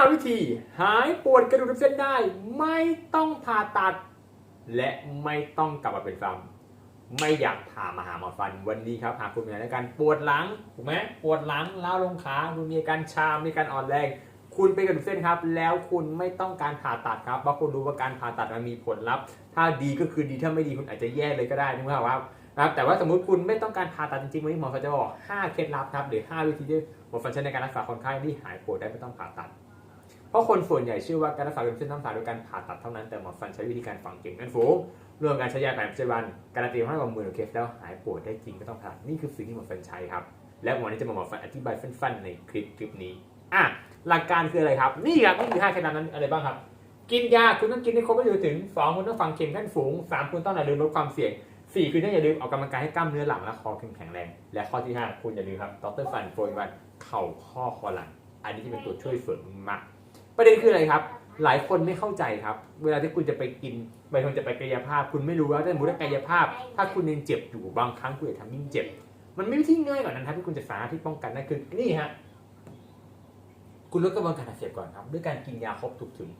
5 วิธี หายปวดกระดูกทับเส้นได้ไม่ต้องผ่าตัด และไม่ต้องกลับมาเป็นซ้ำไม่อยากพามาหาหมอฟันวันนี้ครับหากคุณมีอาการปวดหลังถูกไหมปวดหลังล้าลงขาคุณมีอาการชามีอาการอ่อนแรงคุณเป็นกระดูกเส้นครับ แล้วคุณไม่ต้องการผ่าตัดครับเพราะคุณรู้ว่าการผ่าตัดมันมีผลลัพธ์ ถ้าดีก็คือดีถ้าไม่ดีคุณอาจจะแย่เลยก็ได้นึกภาพว่านะครับแต่ว่าสมมติคุณไม่ต้องการผ่าตัดจริงๆวันนี้หมอฟันจะบอก 5 เคล็ดลับครับหรือ 5 วิธีที่หมอฟันใช้ในการรักษาคนไข้ที่หายปวดได้ไม่ต้องผ่าตัด เพราะคนส่วนใหญ่เชื่อว่าการรักษากระดูกเส้นต้องผ่าโดยการผ่าตัดเท่านั้นแต่หมอฟันใช้วิธีการฝังเข็มนั่นฟูรวมการใช้ยาแผนปัจจุบันการันตีให้กับมือเคสแล้วหายปวดได้จริงไม่ต้องผ่านี่คือสิ่งที่หมอฟันใช้ครับ และวันนี้จะมาหมอฟันอธิบายสั้นๆในคลิปคลิปนี้อะหลักการคืออะไรครับ นี่ครับนี่คือ5เคล็ดลับนั้นอะไรบ้างครับ กินยาคุณต้องกินให้ครบไม่ถึงสองคุณต้องฝังเข็มขั้นสูงสามคุณต้องอย่าลืมลดความเสี่ยงสี่คือต้องอย่าลืมออกกำลังกายให้กล้ามเนื้อหลังและคอแข็งแรง และข้อที่ห้าคุณอย่าลืมครับดรฟันโฟยวันเข่าข้อคอหลัง อันนี้จะเป็นตัวช่วยเสริมมาก ประเด็นคืออะไรครับ หลายคนไม่เข้าใจครับ เวลาที่คุณจะไปกินบางคนจะไปกายภาพ คุณไม่รู้ว่าถ้าสมมติว่ากายภาพ ถ้าคุณยังเจ็บอยู่บางครั้งคุณจะทำยิ่งเจ็บ มันไม่มีวิธีง่ายกว่านั้นครับที่คุณจะสามารถที่ป้องกันได้คือนี่ฮะคุณลดกระบวนการอักเสบก่อนครับ ด้วยการกินยาครบถูกถึง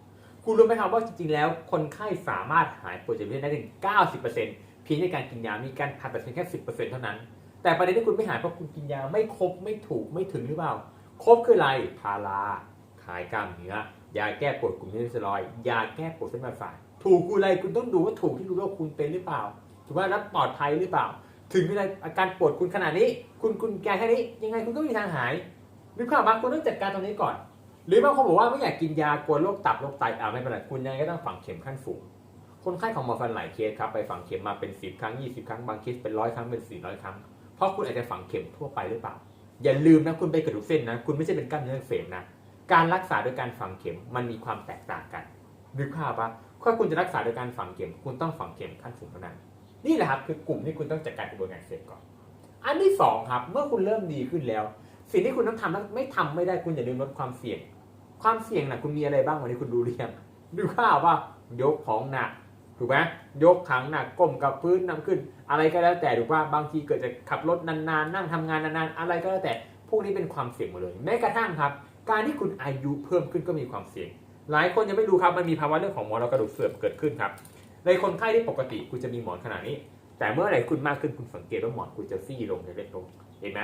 คุณรู้ไหมครับว่าจริงๆแล้ว คนไข้สามารถหายปวดจากเลือดได้ถึง 90%เพียงแค่การกินยา มีการผ่าตัดเพียงแค่ 10%เท่านั้น แต่ประเด็นที่คุณไม่หายเพราะคุณกินยาไม่ครบไม่ถูกไม่ถึงหรือเปล่า ครบคืออะไรพาราายกล้ามเนื้อยาแก้ปวดกลุ่มเนื้อสเตียรอยยาแก้ปวดเส้นประสาทถูกกูอะไรคุณต้องดูว่าถูกที่รู้ว่าคุณเป็นหรือเปล่าถูกว่าแล้วปลอดภัยหรือเปล่า ถึงเวลาอาการปวดคุณขนาดนี้ คุณคุณแก้แค่นี้ยังไงคุณก็มีทางหายนึกภาพว่าคุณต้องจัดการตรงนี้ก่อน หรือบางคนบอกว่าไม่อยากกินยากลัวโรคตับโรคไตอ่าไม่เป็นไรคุณยังไงก็ต้องฝังเข็มขั้นสูงคนไข้ของหมอฟันหลายเคสครับไปฝังเข็มมาเป็น 10 ครั้ง 20 ครั้งบางเคสเป็นร้อยครั้งเป็น 400 ครั้ง เพราะคุณอาจจะฝังเข็มทั่วไปหรือเปล่า อย่าลืมนะคุณไปกระดูกเส้นนะ คุณไม่ใช่เป็นกล้ามเนื้อเสบนะ การรักษาโดยการฝังเข็มมันมีความแตกต่างกันนึกภาพปะถ้าคุณจะรักษาโดยการฝังเข็ม คุณต้องฝังเข็มขั้นสูงเท่านั้น นี่แหละครับคือกลุ่มที่คุณต้องจัดการกระบวนการอักเสบก่อน อันที่สองครับเมื่อคุณเริ่มดีขึ้นแล้ว สิ่งที่คุณต้องทำแล้วไม่ทำไม่ได้คุณอย่าลืมลดความเสี่ยง ความเสี่ยงนะคุณมีอะไรบ้างวันนี้คุณรู้หรือยังดูข้าวว่ายกของหนักถูกไหมยกถังหนักก้มกับพื้นนำขึ้น อะไรก็แล้วแต่ถูกว่าบางทีเกิดจะขับรถนานๆ นั่งทำงานนานๆ อะไรก็แล้วแต่ พวกนี้เป็นความเสี่ยงหมดเลยแม้กระทั่งครับ การที่คุณอายุเพิ่มขึ้นก็มีความเสี่ยง หลายคนยังไม่รู้ครับมันมีภาวะเรื่องของหมอนรองกระดูกเสื่อมเกิดขึ้นครับในคนไข้ที่ปกติคุณจะมีหมอนขนาดนี้ แต่เมื่อไหร่คุณมากขึ้นคุณสังเกตว่าหมอนคุณจะซี่ลงเล็กลงเห็นไหม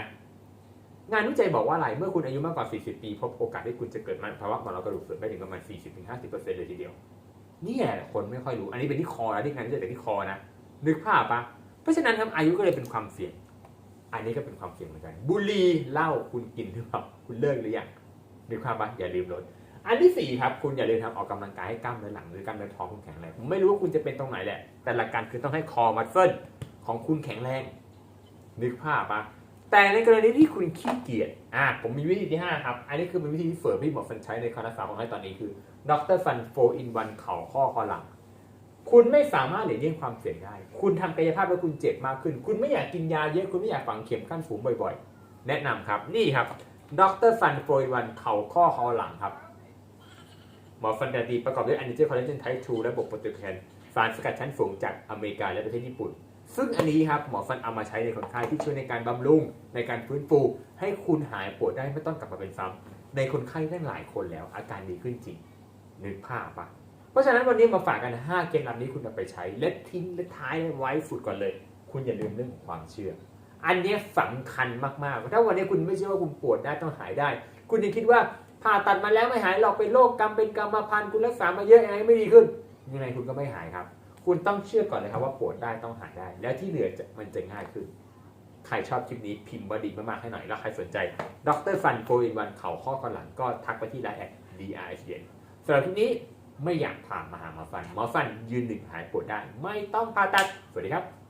งานวิจัยบอกว่าอะไรเมื่อคุณอายุมากกว่า 40 ปีพบโอกาสที่คุณจะเกิดภาวะหมอนรองกระดูกเสื่อมได้ถึงประมาณ 40-50%เลยทีเดียวนี่แหละคนไม่ค่อยรู้ อันนี้เป็นที่คอนะที่งานวิจัยเป็นที่คอนะนึกภาพปะเพราะฉะนั้นครับอายุก็เลยเป็นความเสี่ยง อันนี้ก็เป็นความเสี่ยงเหมือนกัน บุหรี่เหล้าคุณกินหรือเปล่าคุณเลิกหรือยังนึกภาพปะอย่าลืมลดอันที่สี่ครับคุณอย่าลืมทำออกกำลังกายให้กล้ามเนื้อหลังหรือกล้ามเนื้อท้องคุณแข็งแรงผมไม่รู้ว่าคุณจะเป็นตรงไหนแหละ แต่หลักการคือต้องให้คอมัสเซิลของคุณแข็งแรง นึกภาพปะแต่ในกรณีที่คุณขี้เกียจอะผมมีวิธีที่ 5 ครับ อันนี้คือเป็นวิธีที่เฟิร์มที่หมอฟันใช้ในคณะสาวของให้ตอนนี้คือดรฟันโฟอินวันเข่าข้อคอหลัง คุณไม่สามารถหลีกเลี่ยงความเสี่ยงได้ คุณทำกายภาพแล้วคุณเจ็บมากขึ้น คุณไม่อยากกินยาเยอะ คุณไม่อยากฝังเข็มขั้นสูงบ่อยๆ แนะนำครับ นี่ครับ ดรฟันโฟอินวันเข่าข้อคอหลังครับ หมอฟันดาดีประกอบด้วยอันนิเจอร์คอลลาเจนไทป์2และบวกโปรตีนแคนสารสกัดชั้นสูงจากอเมริกาและประเทศญี่ปุ่น ซึ่งอันนี้ครับหมอฟันเอามาใช้ในคนไข้ที่ช่วยในการบำรุงในการฟื้นฟู ให้คุณหายปวดได้ไม่ต้องกลับมาเป็นซ้ำในคนไข้ได้หลายคนแล้วอาการดีขึ้นจริงนึกภาพปะ ราะฉะนั้นวันนี้มาฝากกัน 5 เกณฑ์ลับนี้คุณเอาไปใช้ และทิ้งและท้ายไว้สุดก่อนเลย คุณอย่าลืมเรื่องของความเชื่อ อันนี้สำคัญมากๆ ถ้าวันนี้คุณไม่เชื่อว่าคุณปวดได้ต้องหายได้ คุณยังคิดว่าผ่าตัดมาแล้วไม่หายหรอกเป็นโรคกรรมเป็นกรรมพันธุ์คุณรักษามาเยอะยังไงไม่ดีขึ้น ยังไงคุณก็ไม่หายครับ คุณต้องเชื่อก่อนเลยครับว่าปวดได้ต้องหายได้ แล้วที่เหลือจะมันจะง่ายขึ้นใครชอบคลิปนี้พิมพ์บดีมากๆให้หน่อย แล้วใครสนใจดรฟันโฟอินวันเข่าข้อก่อนหลังก็ทักไปที่ไลน์แอด DRSN สำหรับคลิปนี้ ไม่อยากผ่านมาหาหมอฟันหมอฟันยืนหนึ่งหายปวดได้ ไม่ต้องผ่าตัด สวัสดีครับ